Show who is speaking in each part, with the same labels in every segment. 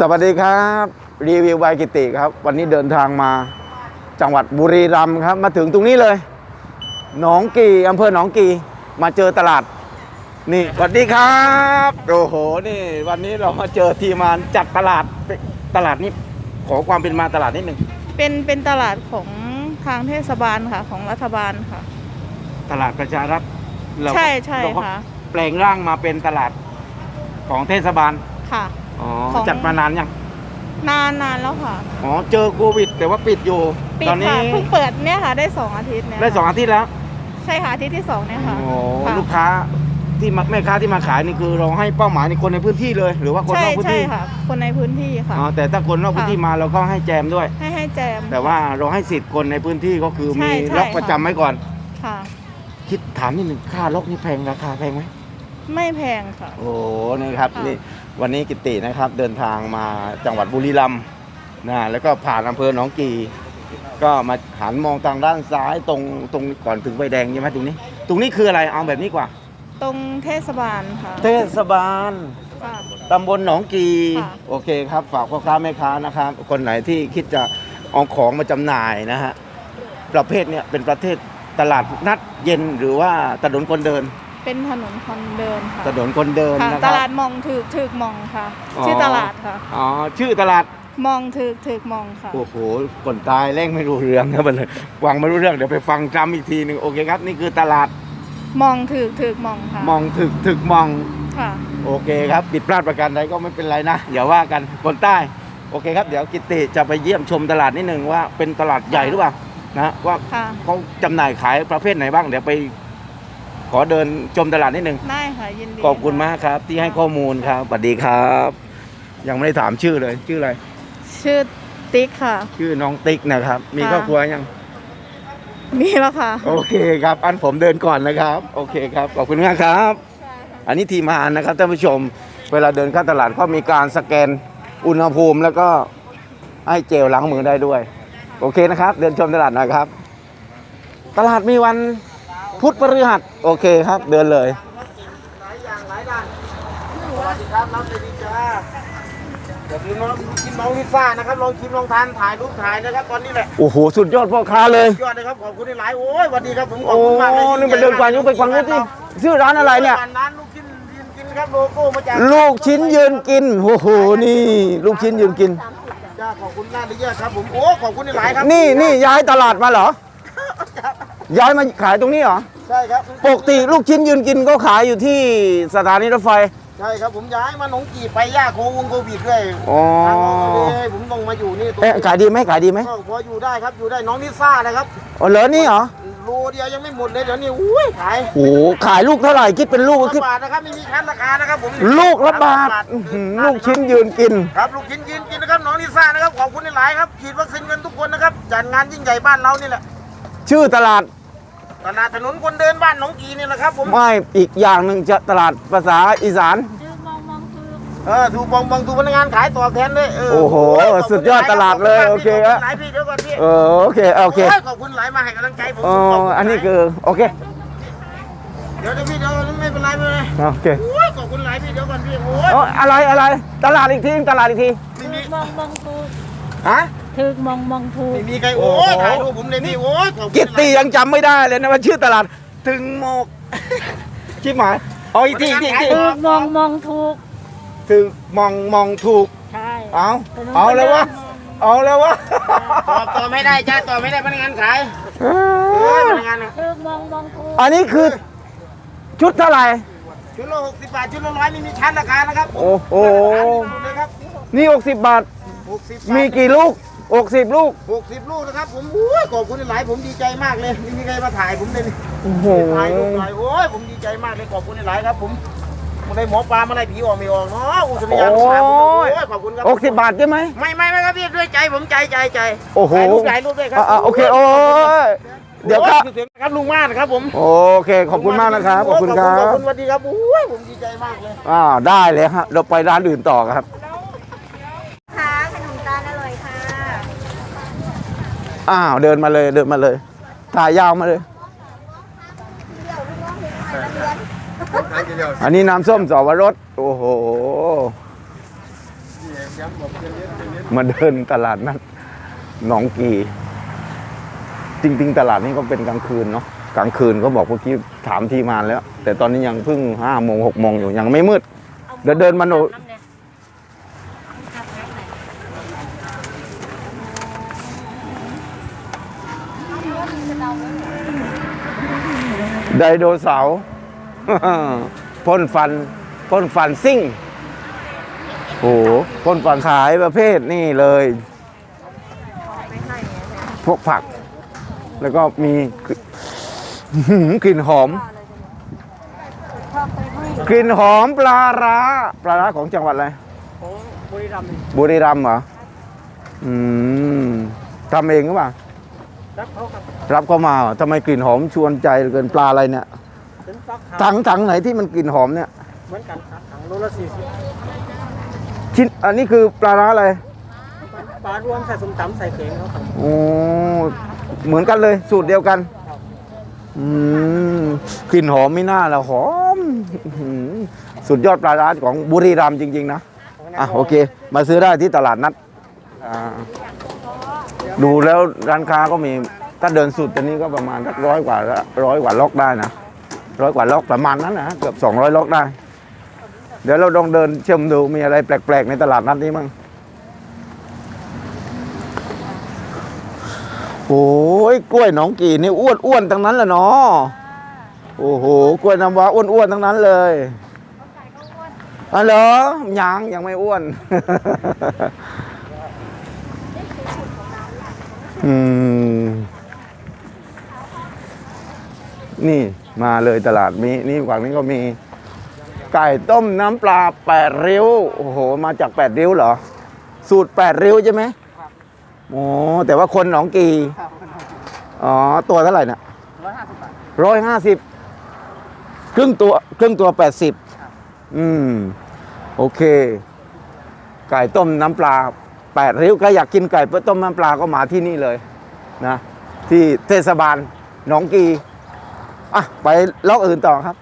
Speaker 1: สวัสดีครับ รีวิวใบายกิติครับ วันนี้เดินทางมาจังหวัดบุรีรัมย์ครับ มาถึงตรงนี้เลย หนองกีอำเภอหนองกีมาเจอตลาด นี่สวัสดีครับโอ้โหนี่ วันนี้เรามาเจอทีมงานจัดตลาดตลาดนี้ ขอความเป็นมาตลาดนิดหนึ่ง
Speaker 2: เป็นเป็นตลาดของทางเทศบาลค่ะ ของรัฐบาลค่ะ
Speaker 1: ตลาดประชารัฐเราก็
Speaker 2: ใช่ใช่
Speaker 1: เราก็
Speaker 2: ค่ะ
Speaker 1: แปลงร่างมาเป็นตลาดของเทศบาล
Speaker 2: ค่ะ
Speaker 1: อ๋อ
Speaker 2: ของ
Speaker 1: จัดมานานยัง
Speaker 2: นานนานแล้วค่ะ
Speaker 1: อ๋อเจอโควิด แต่ว่าปิดอยู่
Speaker 2: ปิด
Speaker 1: ตอนนี้
Speaker 2: ค่ะเพิ่งเปิดเนี่ยค่ะ ได้สองอาทิตย์เนี่ย
Speaker 1: ได้สองอาทิตย์แล้ว
Speaker 2: ใช่ค่ะอาทิตย์ที่สองเนี่ยค่ะ
Speaker 1: โอ้
Speaker 2: ค่ะ
Speaker 1: ลูกค้าที่มาแม่ค้าที่มาขายนี่คือเราให้เป้าหมายในคนในพื้นที่เลย หรือว่าคน
Speaker 2: ใช่
Speaker 1: นอกพื้น
Speaker 2: ใช่
Speaker 1: ที่
Speaker 2: ค่ะ คนในพื้นที่ค่ะ
Speaker 1: อ๋อแต่ถ้าคนนอกพื้นที่
Speaker 2: ค่ะ
Speaker 1: มาเราก็ให้แจมด้วย
Speaker 2: ให้ให้แจม
Speaker 1: แต่ว่าเราให้สิทธิ์คนในพื้นที่ก็คือ
Speaker 2: ใช่
Speaker 1: มี
Speaker 2: ใช่
Speaker 1: ล็อกประจำ
Speaker 2: ค่ะ
Speaker 1: ไว้ก่อน
Speaker 2: ค่ะ
Speaker 1: คิดถามนิดหนึ่งค่าล็อกนี่แพงราคาแพงไหม
Speaker 2: ไม่แพงค่ะ
Speaker 1: โอ้นี่ครับ
Speaker 2: ค่ะ
Speaker 1: นี่ วันนี้กิตินะครับเดินทางมาจังหวัดบุรีรัมย์นะแล้วก็ผ่านอำเภอหนองกีก็มาหันมองทางด้านซ้ายตรงตรงก่อนถึงไฟแดงใช่ไหมตรงนี้ ตรงนี้คืออะไรเอาแบบนี้กว่า
Speaker 2: ตรงเทศบาลค่ะ
Speaker 1: เทศบาล
Speaker 2: ค่ะ
Speaker 1: ตำบลหนองกี
Speaker 2: ค่ะ
Speaker 1: โอเคครับ ฝากพ่อค้าแม่ค้านะครับ คนไหนที่คิดจะเอาของมาจำหน่ายนะฮะประเภทเนี่ยเป็นประเทศตลาดนัดเย็นหรือว่าถนนคนเดิน
Speaker 2: เป็นถนนคนเดินค่ะ
Speaker 1: ถนนคนเดิน
Speaker 2: ค่ะ
Speaker 1: นะค
Speaker 2: ต
Speaker 1: รับ
Speaker 2: ลาดมองถือถือมองค่ะ
Speaker 1: อ๋อ
Speaker 2: ชื่อตลาดค่ะ
Speaker 1: อ๋อชื่อตลาด
Speaker 2: มองถือถือมองค่ะ
Speaker 1: โอ้โหคนตายเร่งไม่รู้เรื่องครับมันเลยฟังไม่รู้เรื่องเดี๋ยวไปฟังจำอีกทีหนึ่งโอเคครับ นี่คือตลาด
Speaker 2: มองถือถือมองค่ะ
Speaker 1: มองถึกถึกมอง
Speaker 2: ค่ะ
Speaker 1: โอเคครับผิดพลาดประการใดก็ไม่เป็นไรนะอย่าว่ากันคนใต้ โอเคครับ เดี๋ยวกิติจะไปเยี่ยมชมตลาดนิดหนึ่งว่าเป็นตลาดใหญ่หรือเปล่านะว่า
Speaker 2: ค่ะ
Speaker 1: เขาจำหน่ายขายประเภทไหนบ้างเดี๋ยวไป ขอเดินชมตลาดนิดหนึ่ง
Speaker 2: ได้ค่ะยินดี
Speaker 1: ขอบคุณมากครับ ที่ให้ข้อมูลครับสวัสดีครับ ยังไม่ได้ถามชื่อเลย ชื่ออะไร
Speaker 2: ชื่อติ๊กค่ะ
Speaker 1: ชื่อน้องติ๊กนะครับ มี
Speaker 2: ค่ะ
Speaker 1: ครอบครัวยัง
Speaker 2: มีแล้วค่ะ
Speaker 1: โอเคครับ อันผมเดินก่อนนะครับ โอเคครับ ขอบคุณมากครับ อันนี้ทีมงานนะครับท่านผู้ชม เวลาเดินเข้าตลาดก็มีการสแกนอุณหภูมิแล้วก็ให้เจลล้างมือได้ด้วย โอเคนะครับ เดินชมตลาดหน่อยครับ ตลาดมีวัน พุธพฤหัสโอเคครับ เดินเลยหลายอย่างหลายด้านสวัสดีครับน้ำเจดีจ้าเดี๋ยวน้องกินน้องลิซ่านะครับลองชิมลองทานถ่ายรูปถ่ายนะครับตอนนี้แหละโอ้โหสุดยอดพ่อค้าเลย
Speaker 3: ยอดเลยครับขอบคุณหลายโอ้ยสวัสดีครับผมขอบ
Speaker 1: โอ้
Speaker 3: คุณมากเลย
Speaker 1: นี่มันเดินกวายุ้งไปกวางยุ้งที่ชื่อร้านอะไรเนี่ย
Speaker 3: ร้านลูกชิ้นยืนกินครับโลโก้มาจาก
Speaker 1: ลูกชิ้นยืนกินโอ้โหนี่ลูกชิ้นยืนกิน
Speaker 3: ขอบคุณมากเลยเยอะครับผมโอ้ขอบคุณหลายครับ
Speaker 1: นี่นี่ย้ายตลาดมาเหรอ ย้ายมาขายตรงนี้เหรอ
Speaker 3: ใช่ครับ
Speaker 1: ปกติลูกชิ้นยืนกินก็ขายอยู่ที่สถานีรถไฟ
Speaker 3: ใช่ครับผมย้ายมาหนองกีไปย่าโควงโควิดด้วย
Speaker 1: อ๋อ
Speaker 3: ทางออกเลยผมต้องมาอยู่นี่ตรง
Speaker 1: เอ๊ะขายดีไหมขายดีไหม
Speaker 3: ก็พออยู่ได้ครับอยู่ได้น้องลิซ่านะครับ
Speaker 1: อ๋อเหรอนี่เหรอ
Speaker 3: โลเดียวยังไม่หมดเลยเดี๋ยวนี้อุ้ยขาย
Speaker 1: โอ้โหขายลูกเท่าไหร่คิดเป็นลูกก็
Speaker 3: ร้อย
Speaker 1: คิด
Speaker 3: บาทนะครับไม่มีคันราคานะครับผม
Speaker 1: ลูกละบาทอื้อหือลูกชิ้นยืนกิน
Speaker 3: ครับลูกชิ้นยืนกินนะครับน้องลิซ่านะครับขอบคุณหลายๆครับฉีดวัคซีนกันทุกคนนะครับจัดงานยิ่งใหญ่บ้านเรานี่แหละ
Speaker 1: ชื่อตลาด
Speaker 3: ตลาดถนนคนเดินบ้านหนองกีนี่แหละครับผม
Speaker 1: ไม่อีกอย่างหนึ่งจะตลาดภาษาอีสาน
Speaker 3: เออถูกบองบองถูกพนักงานขายต่อแทนด้วยเออ
Speaker 1: โอ้โห
Speaker 3: ขบคุณ
Speaker 1: สุดยอดตลาดเลย
Speaker 3: ขบณมก
Speaker 1: โอเค
Speaker 3: พี่
Speaker 1: ฮะ
Speaker 3: ขอบณหลายพี่เดี๋ยวก่อนพี่
Speaker 1: เออโอเคโอเค
Speaker 3: โอ้ยขอบคุณหลายมาให้กำลังใจผม
Speaker 1: อ๋อ
Speaker 3: ขบคุณ
Speaker 1: อันนี้คือโอเค
Speaker 3: เดี๋ยวเดี๋ยวพี่เดี๋ยวไม่เป็นไรไม่เป็นไร
Speaker 1: โอเค
Speaker 3: โอ้ยขอบคุณหลายพี่เดี๋ยวก่อนพี่โอ้ย
Speaker 1: อ๋ออะไรอะไรตลาดอีกทีตลาดอีกที
Speaker 3: ไม่มี
Speaker 4: มองมองถูก
Speaker 1: ฮะ
Speaker 4: ถึกมองมองถูก
Speaker 3: ไม่มีใครโอ้ยถ่ายรูปผมเลยพี่โอ้ยขอบคุณ
Speaker 1: กิตติยังจำไม่ได้เลยนะว่าชื่อตลาดถึงโมก ชิบหมายเอาอีกทีอีกทีอีกที
Speaker 4: ถึกมองมองถูก
Speaker 1: ถึงมองมองถูก
Speaker 4: ใช่
Speaker 1: เอาเอาแล้ววะ เอาแล้ววะ
Speaker 3: ตอบตอบไม่ได้จ้าตอบไม่ได้พนักงานขายโอ้ยพนักงานน่ะ
Speaker 4: ถึกมองมองถูก
Speaker 1: อันนี้คือชุดเท่าไหร่
Speaker 3: ชุดละหกสิบบาทชุดละร้อยไม่มีชั้นราคานะครับ
Speaker 1: โอ้โห
Speaker 3: เลยครับ
Speaker 1: นี่ 60 บาท
Speaker 3: หกสิบบาท
Speaker 1: มีกี่ลูก 60 ลูก
Speaker 3: หกสิบลูกนะครับ ผมโอ้ยขอบคุณหลายผมดีใจมากเลยไม่มีใครมาถ่ายผมเลยนี่
Speaker 1: โอ้โห
Speaker 3: ถ่ายรูปถ่ายโอ้ยผมดีใจมากเลยขอบคุณหลายครับ ผมมาได้หมอปลามาได้ผีออกไม่ออกเนาะอุตส่าห์ลูกค้าผมโอ้ยขอบคุณครับ
Speaker 1: 60บาทใช่ไหม
Speaker 3: ไม่ไม่ไม่ครับพี่ด้วยใจผมใจใจใจ
Speaker 1: โอ้โห
Speaker 3: ถ่ายรูปถ่ายรูปด้วยครั
Speaker 1: อ่าโอเคโอ้ยเดี๋ยวก็
Speaker 3: โอ้เสียงครับลุงมาศครับผม
Speaker 1: โอเค ขอบคุณมากนะครับขอบคุณครั
Speaker 3: ขอบ
Speaker 1: บ
Speaker 3: คุณสวัสดีครับโอ้ยผมดีใจมากเลย
Speaker 1: อ่าได้เลยฮะเราไปร้านอื่นต่อครับ
Speaker 4: ค่ะขนมตาลอร่อยค่ะ
Speaker 1: อ้าวเดินมาเลยเดินมาเลยถ่ายยาวมาเลย อันนี้น้ำส้มสวรสโอ้โหมาเดินตลาดนัดหนองกี จริง ๆ ตลาดนี้ก็เป็นกลางคืนเนาะกลางคืนก็บอกเมื่อกี้ถามทีมงานแล้ว แต่ตอนนี้ยังเพิ่งห้าโมงหกโมงอยู่ยังไม่มืดเดี๋ยวเดินมาหนู ไดโนเสาร์พ่นฟันพ่นฟันซิ่งโอ้โหพ่นฟันขายประเภทนี่เลย พวกผัก แล้วก็มีกลิ่นหอมกลิ่นหอมปลาร้าปลาร้าของจังหวัดอะไร
Speaker 3: ของบุรีรัมย์
Speaker 1: บุรีรัมย์เหรอ อืมทำเองหรือเปล่า
Speaker 3: รับเขาครับ
Speaker 1: รับเข้ามาเหรอทำไมกลิ่นหอมชวนใจเหลือเกินปลาอะไรเนี่ย
Speaker 3: เป็นฟักขาว
Speaker 1: ถังถังไหนที่มันกลิ่นหอมเนี่ย
Speaker 3: เหมือนกันครับถังโลละสี่สิบ
Speaker 1: ชิ้นอันนี้คือปลาร้าอะไร
Speaker 3: ปลารวมใส่สมตำใส่เข่งเขาครับ
Speaker 1: โอ้เหมือนกันเลยสูตรเดียวกัน อืมกลิ่นหอมไม่น่าละหอมอื้อหือสุดยอดปลาร้าของบุรีรัมย์จริง ๆ นะ อะโอเค มาซื้อได้ที่ตลาดนัดอ่า ดูแล้วร้านค้าก็มีถ้าเดินสุดตัวนี้ก็ประมาณร้อยกว่าร้อยกว่าล็อกได้นะร้อยกว่าล็อกประมาณนั้นนะเกือบสองร้อยล็อกได้ เดี๋ยวเราลองเดินเชื่อมดูมีอะไรแปลกๆในตลาดนัดนี้มั้งโอ้ยกล้วยหนองกี่นี่อ้วนอ้วนๆทั้งนั้นแหละเนาะโอ้โหกล้วยน้ำว้าอ้วนอ้วนๆทั้งนั้นเลยอ๋อเหรอยังยังไม่อ้วน อืม นี่มาเลยตลาดมีนี่ฝั่งนี้ก็มี ไก่ต้มน้ำปลาแปดริ้ว โอ้โห มาจากแปดริ้วเหรอ สูตรแปดริ้วใช่ไหมโอ้แต่ว่าคนหนองกี อ๋อ ตัวเท่าไหร่เนี่ย
Speaker 3: ร้อยห้าสิบบาท
Speaker 1: ร้อยห้าสิบครึ่งตัวครึ่งตัวแปดสิบอืม โอเค ไก่ต้มน้ำปลา แปดริ้วใครอยากกินไก่ต้มน้ำปลาก็มาที่นี่เลยนะที่เทศบาลหนองกีอะไปล็อกอื่นต่อครับ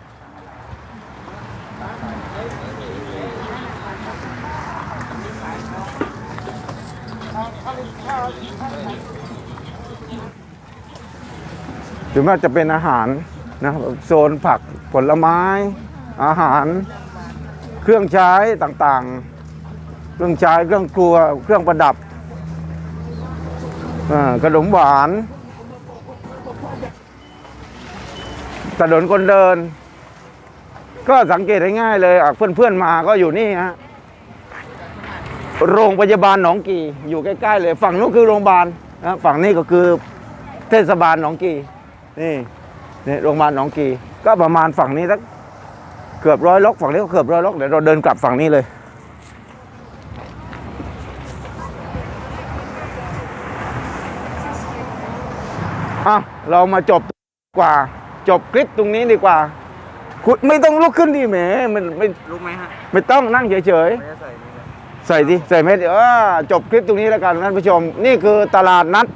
Speaker 1: ถึงแม้จะเป็นอาหารนะครับโซนผักผลไม้ อาหาร เครื่องใช้ต่างๆ เครื่องใช้เครื่องครัวเครื่องประดับขนมหวานถนนคนเดิน ก็สังเกตง่ายเลยเพื่อนๆมาก็อยู่นี่ฮะโรงพยาบาลหนองกีอยู่ใกล้ๆเลย ฝั่งนู้นคือโรงพยาบาลนะฝั่งนี้ก็คือเทศบาลหนองกีนี่นี่โรงพยาบาลหนองกี ก็ประมาณฝั่งนี้สักเกือบร้อยล็อกฝั่งนี้ก็เกือบร้อยล็อกเดี๋ยวเราเดินกลับฝั่งนี้เลย อะเรามาจบกว่า จบคลิปตรงนี้ดีกว่าคุณไม่ต้องลุกขึ้นดิแหมมันไม่
Speaker 3: รู้ไหมฮะ
Speaker 1: ไม่ต้องนั่งเฉย
Speaker 3: ไม่ได้ใส่นี่นะ
Speaker 1: ๆใส่ดิใส่เม็ดเออจบคลิปตรงนี้แล้วกันท่านผู้ชม นี่คือตลาดนัด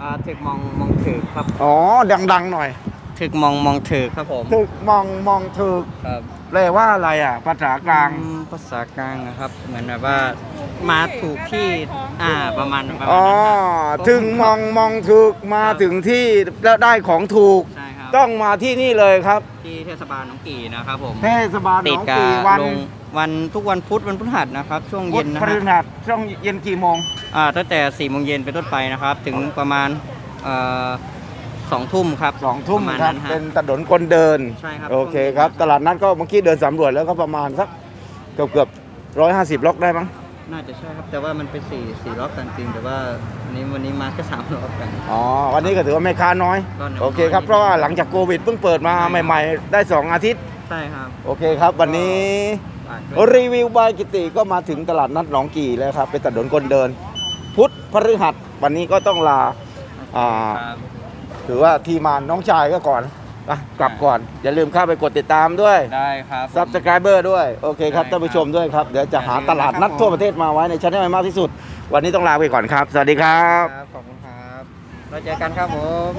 Speaker 3: อ่าถึกมองมองถือครับ
Speaker 1: อ๋อดังๆหน่อย
Speaker 3: ถึกมองมองถือครับผม
Speaker 1: ตึกมองมองถึก
Speaker 3: ครับ
Speaker 1: แปลว่าอะไรอะภาษากลาง
Speaker 3: อืมภาษากลางนะครับ เหมือนแบบว่ามาถูกที่ อ่าประมาณประมาณ
Speaker 1: อ๋อ
Speaker 3: นั้นครับ
Speaker 1: ถึงมองมองถึกมาถึงที่แล้วได้ของถูก
Speaker 3: ใช่ครับ
Speaker 1: ต้องมาที่นี่เลยครับ
Speaker 3: ที่เทศบาลหนองกี่นะครับผม
Speaker 1: เทศบาลห
Speaker 3: ติ
Speaker 1: น
Speaker 3: ด
Speaker 1: อง
Speaker 3: กับ
Speaker 1: กี่วัน
Speaker 3: ลงวันทุกวันพุธวันพฤหัสนะครับ ช่วง
Speaker 1: พุ
Speaker 3: เย็
Speaker 1: ธ
Speaker 3: นนะ
Speaker 1: พฤ
Speaker 3: ฮะ
Speaker 1: หัสช่วงเย็นกี่โมง
Speaker 3: อ่าตั้งแต่4ี่โมงเย็นเป็นต้นไปนะครับ ถึงประมาณเอ่อสองทุ่มครับ
Speaker 1: สองทุ่ม
Speaker 3: ประมาณ
Speaker 1: ครับ
Speaker 3: นั้นฮะ
Speaker 1: เป็นถนนคนเดิน
Speaker 3: ใช่ครับ
Speaker 1: โอเคครับ ตลาดนัดก็เมื่อกี้เดินสำรวจแล้วก็ประมาณสักเกือบเกือบร้อยห้าสิบล็อกได้มั้ง
Speaker 3: น่าจะใช่ครับ แต่ว่ามันเป็นสี่สี่รอบกันจริง แต่ว่าวันนี้วันนี้มาแค่สามรอบกัน
Speaker 1: อ๋อวันนี้ก็ถือว่าไม่ค้าน้อย
Speaker 3: ก็น้อย
Speaker 1: โอเคครับ เพราะว่าหลังจากโควิดเพิ่งเปิดมาใหม่ ๆ ได้ 2 อาทิตย์
Speaker 3: ใช่ครับ
Speaker 1: โอเคครับ วันนี้
Speaker 3: ฝากด้วย
Speaker 1: รีวิวบายกิติก็มาถึงตลาดนัดหนองกี่แล้วครับ เป็นถนนคนเดิน พุธพฤหัสวันนี้ก็ต้องลา อ่า
Speaker 3: ครับ
Speaker 1: ถือว่าทีมงานน้องชายก็ก่อน อะกลับก่อน อย่าลืมเข้าไปกดติดตามด้วย
Speaker 3: ได้ครับ
Speaker 1: ซับสไครเบอร์ด้วย โอเคครับ
Speaker 3: ได้ครับ
Speaker 1: ท่านผู้ชมด้วยครับ เดี๋ยวจะหา
Speaker 3: อย่าลืม
Speaker 1: ตลาดนัด
Speaker 3: นะครับ
Speaker 1: ทั่วประเทศมาไว้ในชั้นให้มากที่สุด วันนี้ต้องลาไปก่อนครับ สวัสดีครับ
Speaker 3: ครับ ขอบคุณครับ เราเจอกันครับผม